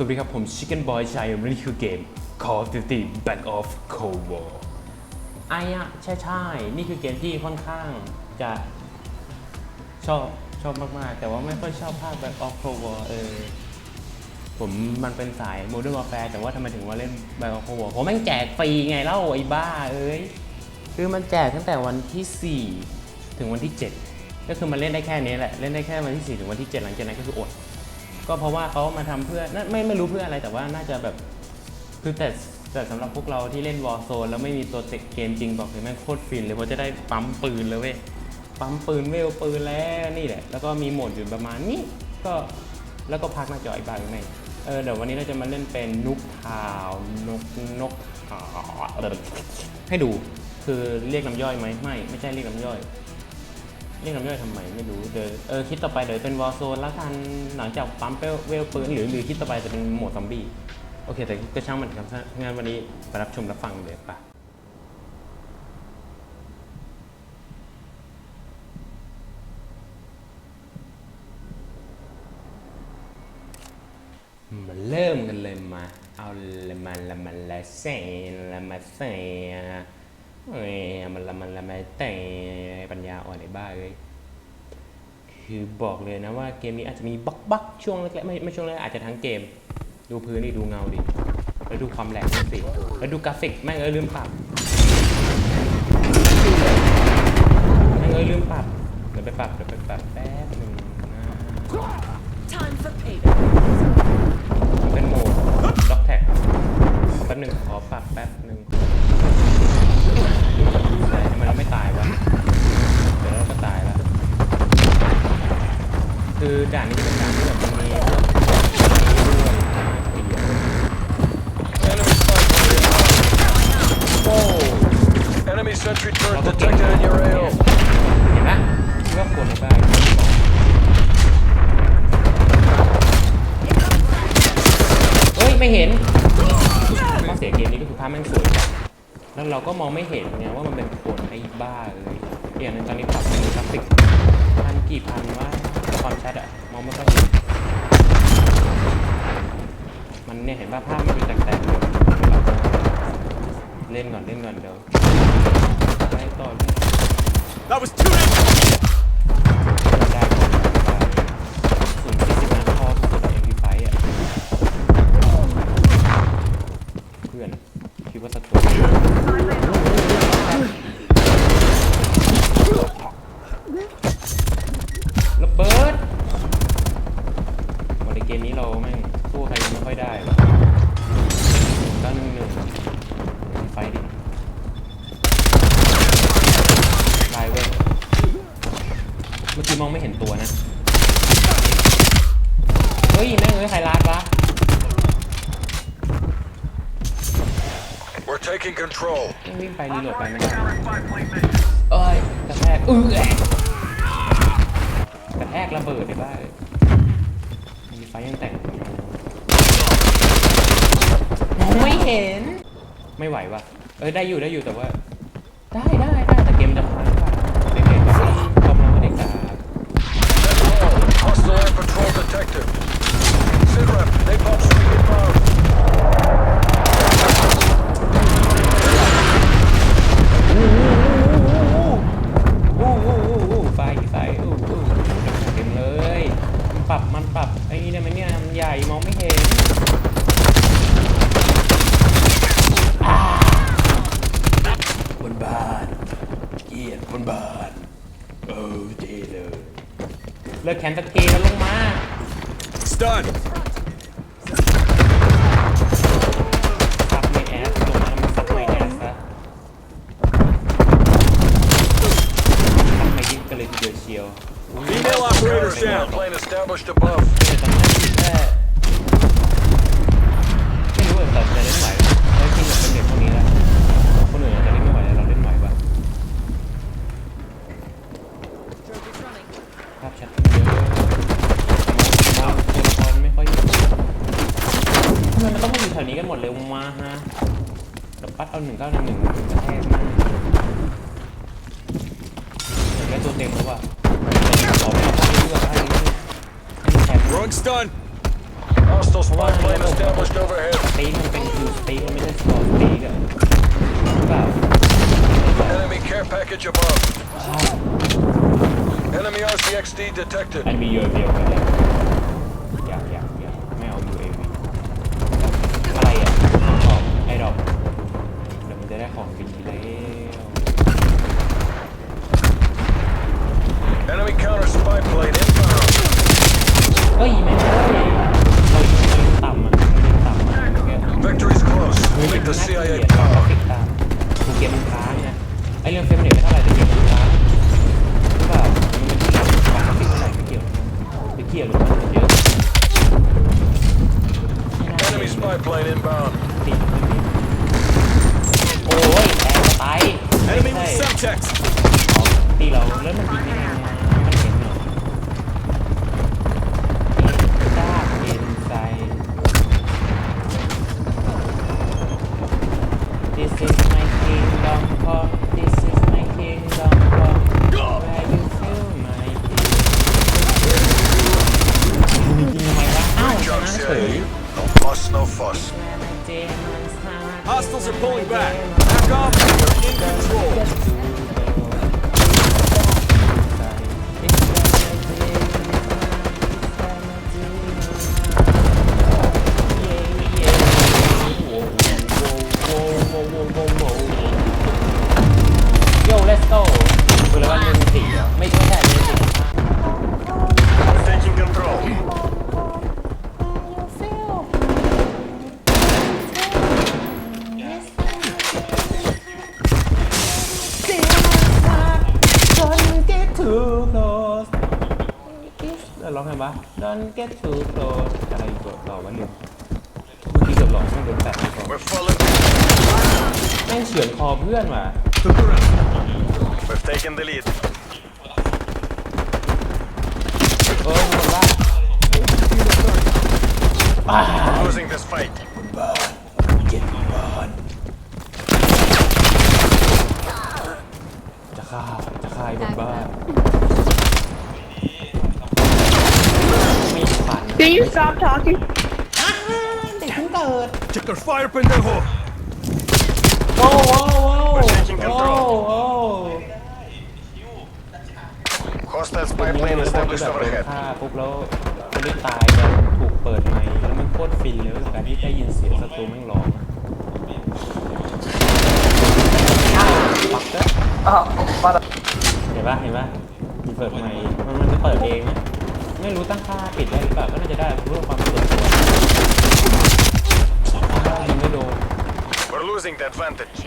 สวัสดีครับ ผม Chicken Boy ชัยนนี้คือเกม Call of Duty Black Ops Cold War ไอ้อะใช่ใช่นี่คือเกมที่ค่อนข้างจะชอบชอบมาก ๆ แต่ว่าไม่ค่อยชอบภาค Black Ops Cold War เออผมมันเป็นสาย Modern Warfare แต่ว่าทำไมถึงว่าเล่น Black Ops Cold War เพราะแม่งแจกฟรีไงเล่าไอ้บ้าเอ้ยคือมันแจกตั้งแต่วันที่ 4 ถึงวันที่ 7 ก็คือมันเล่นได้แค่นี้แหละ เล่นได้แค่วันที่ 4 ถึงวันที่ 7 หลังจากนั้นก็คืออด ก็เพราะว่าเขามาทำเพื่อน่าไม่ไม่รู้เพื่ออะไรแต่ว่าน่าจะแบบคือแต่แต่สำหรับพวกเราที่เล่นวอ r z โซนแล้วไม่มีตัวเตกเกมจริงบอกเลยแม่งโคตรฟินเลยเพราะจะได้ปั๊มปืนเลยเว้ยปั๊มปืนเวลปืนแล้วนี่แหละ แล้วก็มีโหมดอยู่ประมาณนี้ก็แล้วก็พักหน้าจออีกบ้างไหมเออเดี๋ยววันนี้เราจะมาเล่นเป็นนุกขาวนกนกขาให้ดูคือเรียกน้ำย่อยไหมไม่ไม่ใช่เรียกน้ำย่อย เรียกน้ำย่อยทำไมไม่รู้เดี๋ยวเออคิดต่อไปเดี๋ยวเป็นวอลโซนแล้วกันหลังจากปั๊มเปลเวลปืนหรือหรือคิดต่อไปจะเป็นโหมดซอมบี้โอเคแต่ก็ช่างมันครับถ้านวันนี้ไปรับชมรับฟังเดี๋ยวปะมาเริ่มกันเลยมา เอาละมาละมาละเซละมาเซ เอ้ยมันละมันละไมาแต่ปัญญาอ่อนไอ้บ้าเลย คือบอกเลยนะว่าเกมนี้อาจจะมีบักบักช่วงแรกๆไม่ไม่ช่วงแรกอาจจะทั้งเกม ดูพื้นดิดูเงาดิ แล้วดูความแหลกดูสิ แล้วดูกราฟิกแม่งเอ้ยลืมปรับแม่งเอ้ยลืมปรับ เดี๋ยวไปปรับเดี๋ยวไปปรับแป๊บหนึงนะเป็นโหมดด็อกแท็กแป๊บหนึ่งขอปรับแป๊บหนึ่ง ทำไมเราไม่ตายวะเดี๋ยวเราก็ตายแล้ว คือด่านนี้จะเป็นด่านที่แบบมันมีพวกด้วยนะเปีย Enemy spotted. โอ้ Enemy sentry turret เราก็เก่ง detected in your เห็ AO. นไหมคิดว่าควรหรือเปล่าเฮ้ย ไม่เห็น เราก็มองไม่เห็นไงว่ามันเป็นคนไอ้บ้าเลยอย่างนึงตอนนี้ปรับเป็นกราฟิกพันกี่พันว่าความชัดอะมองไม่ค่อยเห็นมันเนี่ยเห็นว่าภาพมันเป็นแตกๆเลยเล่นก่อนเล่นก่อนเดี๋ยวไปต่อเลย That was too ได้ศูนย์สี่สิบห้าข้อสุดเอ็มพีไฟอะ เพื่อนคิดว่าสักตัวระเบิดวันในเกมนี้เราแม่งสู้ใครยังไม่ค่อยได้หรอกเก้าหนึ่งหนึ่งไฟดิไฟเว้ย เมื่อกี้มองไม่เห็นตัวนะ เฮ้ยแม่งเอ้ยใครลาดวะ We're taking control. แม่งวิ่งไปรีโหลดไปไม่ได้เอ้ยกระแทกเออกระแทกระเบิดได้บ้าเลยมีไฟยังแต่งมองไม่เห็น ไม่ไหวว่ะ เอ้ยได้อยู่ได้อยู่แต่ว่า ได้ได้ เลิกแขนตะเกีแล้วลงมา Stun. ซับในแอสลงมาแล้วมันซับในแอสซะซับในยิ่งกันเลยทีเดียวเชียว Female operator down. Plane established above. แต่ตอนนั้นคือแค่ไม่รู้ว่าแต่จะเล่นไหวเฮ้ยจริงๆเป็นเด็กพวกนี้แล้วคนอื่นอาจจะเล่นไม่ไหวแต่เราเล่นไหวปะ Drogue is running. ภาพชัดเยอะมองตัวละครไม่ค่อยเห็นทำไมมันต้องมาอยู่แถวนี้กันหมดเลยวะ ฮะเดี๋ยวปัดเอาหนึ่งเก้าหนึ่งหนึ่งกระแทกมากอยากได้ตัวเต็มแล้วว่ะขอไม่เอาภาพนี้ด้วยภาพนี้ให้แชมป์ Throwing stun. Hostile spy plane established overhead. สตีมันเป็นคิวสตีมันไม่ใช่สกอร์สตีกันหรือเปล่า Enemy care package above. Enemy RCXD detected. อันมีเยอะเดียวกันเลยอย plane inbound. ติดไม่ติดโอ้ยแอร์ตายไม่ Enemy ใช่ with Semtex. ตีเราแล้วมันยิงยังไงมั Hostiles are pulling back. Back off. You're in control. แล้วร้องไงวะ Don't get too close อะไรอยู่ตัวหล่อวะลืมเมื่อกี้เกือบหล่อไม่โดนแปะไปก่อน We're falling. แม่งเฉือนคอเพื่อนว่ะ We've taken the lead. เออหมดละบ้า Losing this fight. จะฆ่าจะฆ่าไอ้บนบ้านไม่ฝัน Can you stop talking? เด็กเพิ่งเกิด Check our fire, pendejo. โอ้โห We're taking โอ้ control. โห Hostile เป็ spy น plane คนที่ established แบบโดน overhead. ฆ่าปุ๊บแล้วคนที่ตายจะถูกเปิดไมค์แล้วมันโคตรฟินเลยกับการที่ได้ยินเสียงศัตรูแม่งร้องปักเตอร์เห็นปะเห็นปะมีเปิดไมค์มันมันจะเปิดเองนะ ไม่รู้ตั้งค่าปิดได้หรือเปล่าก็น่าจะได้เพื่อความส่วนตัวอ้าวยิงไม่โดน We're losing the advantage.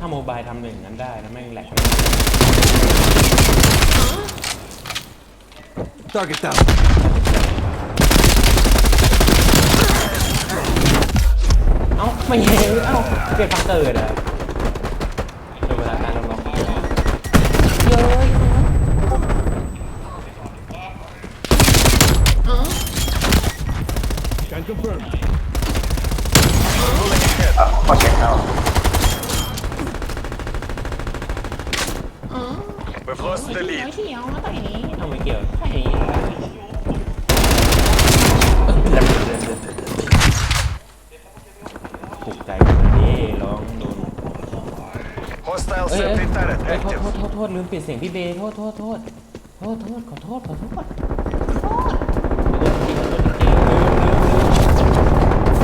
ถ้าโมบายทำหนึ่างนั้นได้นะแม่งแหลก Target down. เอ้า ไม่เห็นเอ้าเกิดฟังเกิดอะเดี๋ยวเวลาการลองลองเย้ย Can confirm. Pulling ahead. We've lost the lead. ทำไมเกี่ยวแค่นี้ เอ้ยเอ้ย sentry turret เอ้ยโทษ active. โทษ โทษ โทษ ลืมปิดเสียงพี่เบย์โทษ โทษ โทษ โทษ โทษ ขอโทษ ขอโทษ ขอโทษขอโทษจริงขอโทษจริงลืมลืมลืม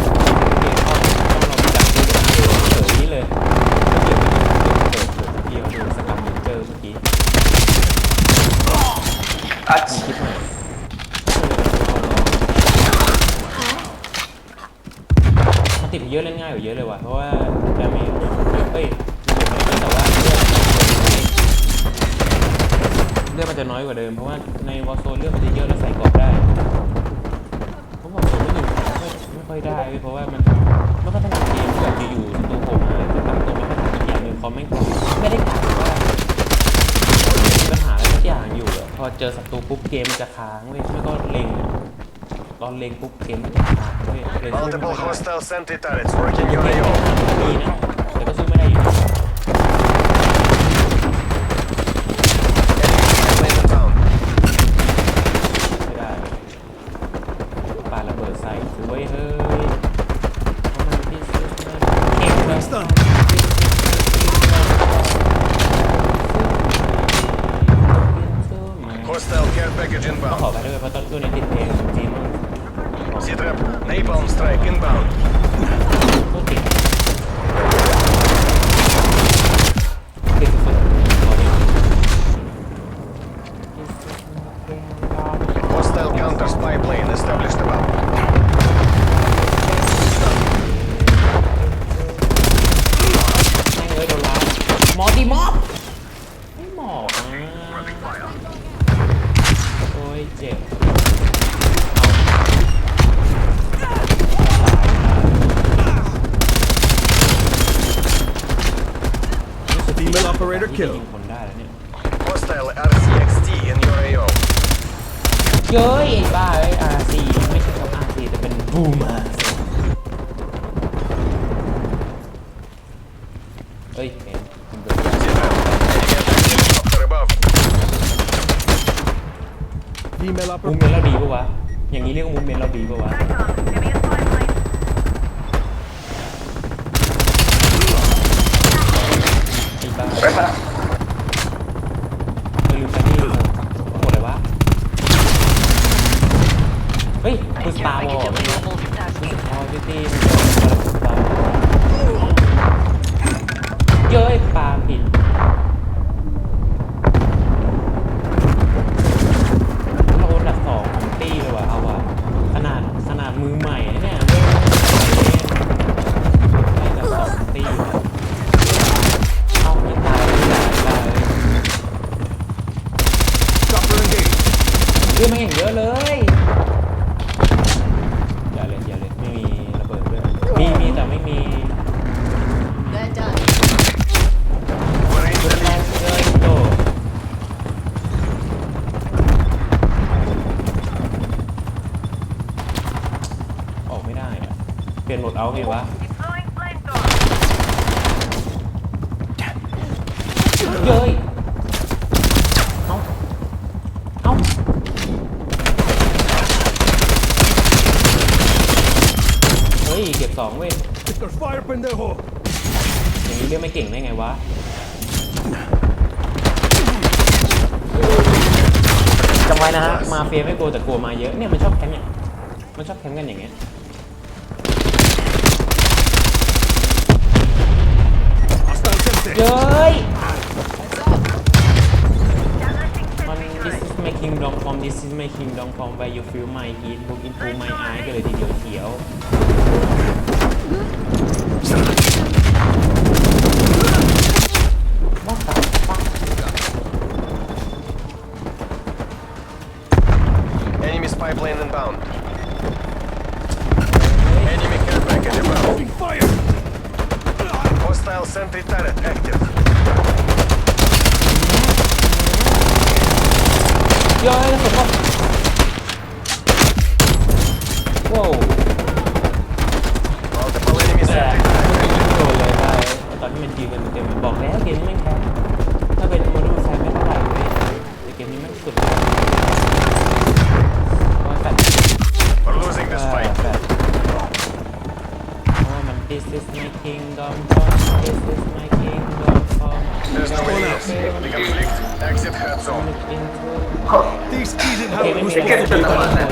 โอเคต้องต้องเราจับเฉยเลยเมื่อกี้มันเปิดเปิดเดียวดูสกรรมเจอเมื่อกี้มีคลิปใหม่มันติดเยอะเล่นง่ายกว่าเยอะเลยว่ะ เพราะว่าดาเมจเอ้ยแต่ว่า เลือดเลือดมันจะน้อยกว่าเดิม เพราะว่าในวอลโซนเลือดมันจะเยอะแล้วใส่กรอบได้ผมบอกผมไม่ยิงไม่ค่อยได้เว้ยเพราะว่ามันมันก็ต้องเกมที่แบบอยู่ๆศัตรูโผล่มาจะตั้งตัวไม่ค่อยทันอีกอย่างหนึ่งเขาไม่ไม่ได้กะว่ามีปัญหาอะไรสักอย่างอยู่อะพอเจอศัตรูปุ๊บเกมมันจะค้างเว้ยไม่ก็เล็งตอนเล็งปุ๊บเกมมันจะค้างเว้ยเลยสู้ไม่ Multiple ได้ hostile sentry turrets working ยัง your ไม่ AO. ดีนะ Female มู operator. เมนต์เราดีปะวะ อย่างนี้เรียกว่ามูเมนต์เราดีปะวะไอ้บ้าเอ ไงวะเย้ยเอาเอาเฮ้ย เก็บสองเว้ย Mr. Fire pendejo. อย่างนี้เรียกไม่เก่งได้ไงวะ จำไว้นะฮะ มาเฟียไม่กลัวแต่กลัวมาเยอะ เนี่ยมันชอบแคมป์เนี่ย มันชอบแคมป์กันอย่างเงี้ย Hostile sensei. เย้ยมัน this is my kingdom from this is my kingdom from where you feel my heat look into my eye ก็เลยทีเดียวเขียว What the fuck Enemy spy plane inbound. Enemy care package above. Opening fire. Hostile sentry turret active. เย้ยแล้วผมก็ว้าว Multiple enemy แต่ sentry ไม่ turret ยิงโดนเลยได้ตอนที่มันยิงกันเต็มๆบอกแล้วเกมนี้แม่งแพ้ถ้าเป็นโมดูลแฟนไม่เท่าไหร่เว้ยแต่เกมนี้แม่งสุดเลยว่าแฟน We're losing this ว่า fight. แฟนเพราะว่ามัน this is my kingdom come this is my kingdom come There's no way to escape the conflict. Exit head zone. look into This isn't โอ how เค it ไม่ was มี supposed แค่ to เป็น be คน done.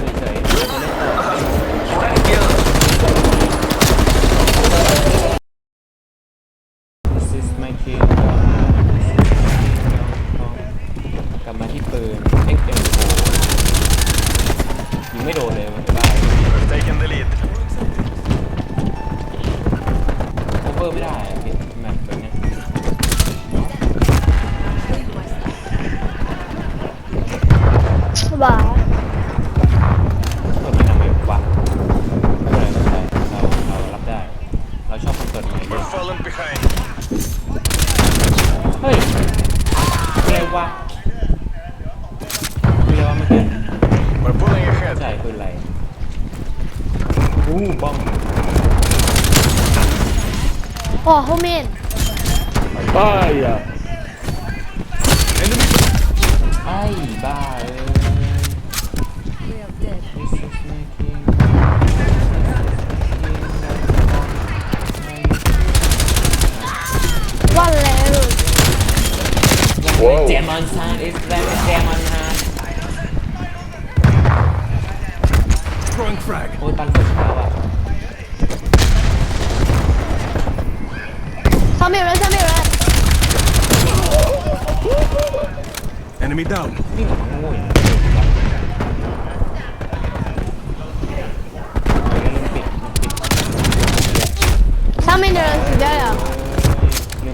บ่ายเปิดไม่ทำไมวะไม่เป็นไรไม่เป็นไรเราเรารับได้ เราชอบคนเปิดใหม่ด้ว We're ย falling behind. เฮ้ยอะไรวะคืออะไรวะเมื่อกี้ We're pulling ahead. ใช่ปืนอะไรอู้บ้องอ๋อโฮเมน Fire. Enemy ไอ้บ้าเอ้ย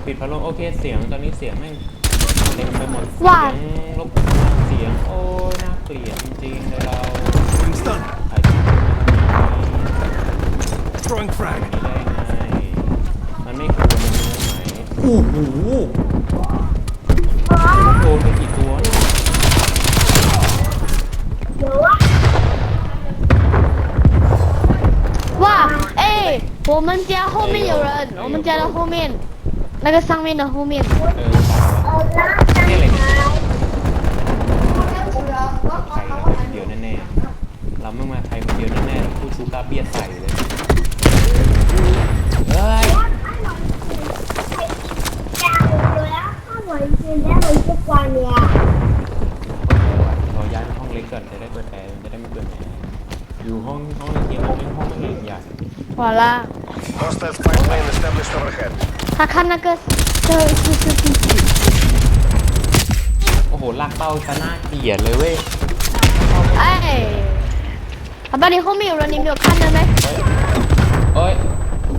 ปิดพัดลมโอเคเสียงตอนนี้เสียงแม่งเต็มไปหมด ว้า เสียงรบเสียงโอ้ยน่าเกลียดจริงๆเลยเรา Throwing stun. ถ่ายคลิป Throwing frag. ได้ไงมันไม่ควรมันเนื้อไหมโอ้โหโดนไปกี่ตัวเนี่ย 哇，哎，我们家后面有人，我们家的后面， 那个上面的后面ร้เออนี่เลยไทรเดียวแน่ๆ เราไม่มาไทยคนเดียวแน่ๆพูดชูกาเบียดใส่เลยเฮ้ยเราย้ายไปห้องเล็กก่อนจะได้เปิแอร์จะได้ไม่เปิดแอร์อยู่ห้องห้องเล็กๆห้องห้องไม่ใหญ่ใหญ่พอละ Hostile spy plane established overhead. 他看那个这是是第几？ โอ้โหลากเป้าซะน่าเกลียดเลยเว้ย 哎，爸爸，你后面有人，你没有看到没？ เอ้ย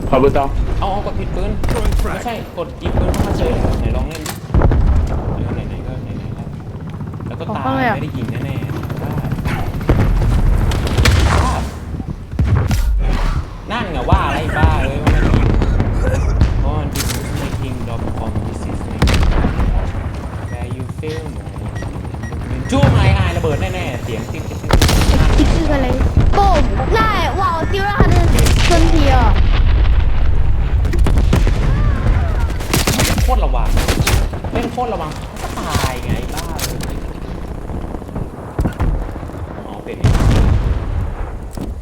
看不到。 เอาเอากดผิดปืน Throwing ไม่ frag. ใช่ กดอีกปืนเข้ามาเฉยไหนลองเล่นดิเออไหนๆก็ไหนๆแล้วแล้วก็ตายไม่ได้ยิงแน่ ระเบิดแน่ๆ เสียงติ๊กติ๊กติ๊กติ๊ก 第四个雷，不，那哇，我丢到他的身体了。 โคตรระวังเล่นโคตรระวังก็ตายไงบ้าเลยอ๋อเป็นไง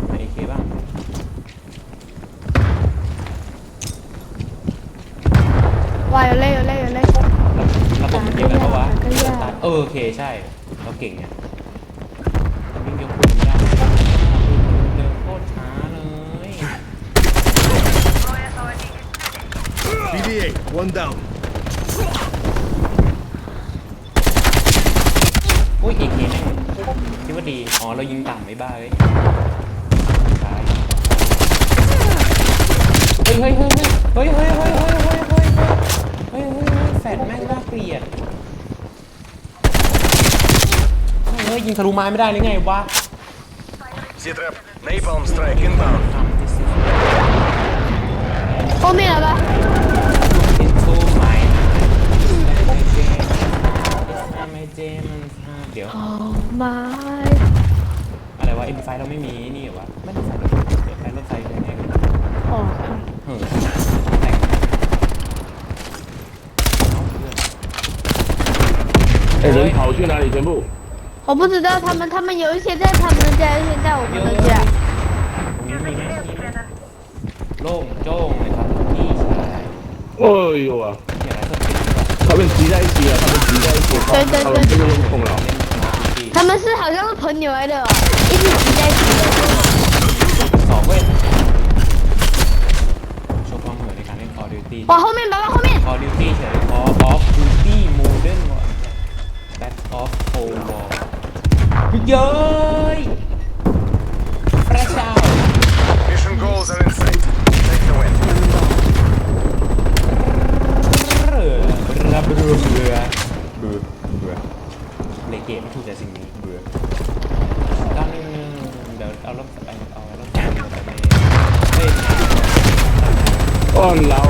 เป็นไอเคบ้าง 哇，有雷，有雷，有雷。 ระบบมันเดียวกันปะวะ ก็ยาก ตายเออโอเคใช่ เราเก่งไง Okay, one down. อุ้ยอีกคแม่งคิดว่าดี อ๋อ เรายิงต่ำไม่บ้าเลยตายเฮ้ยเฮ้ยเฮ้ยเฮ้ยเฮ้ยเฮ้ยเฮ้ยเฮ้ยเฮ้ยเฮ้ยเฮ้ยเฮ้ยแฟดแม่งน่าเกลียดเฮ้ยยิงทะลุไม้ไม่ได้หรือไงวะ Z-Trap, napalm strike inbound. โอ้ไม่แล้วปะ my jam เดี๋ยว Oh my！ อะไรวะ M5 เราไม่มีนี่เหรอวะ ไม่ได้ใส่รถเดี๋ยวใช้รถไฟยังไงกัน 哦， เฮ้ยแต่งเอาเพื่อน 哎，人跑去哪里？全部。我不知道他们，他们有一些在他们的家，有一些在我们的家。 ตรงนี้มีไหมมีไหมโล่งโจ้งเลยครับพี่ชาย 哎呦啊！ อย่าไรสักทีดีกว่า 他们集在一起了，他们 集在一起。对对他们对这个用空了。 เล่นสมาธิดี 他们是好像是朋友来的哦，一起挤在一起的。 สองเว้ยโชว์ความเหมือนในการเล่น Call of Duty 哇，后面，爸爸后面！ Call of Duty เฉย Call of Duty Modern Warfare Back of Cold War เย้ยพระเจ้า Mission goals are in รือเรือในเกมไม่ถูกใจสิ่งนี้เรือก้าวหนึ่งเดี๋ยวเอารถไปเอารถไปไปในเฮ้ย哦，老。ฮ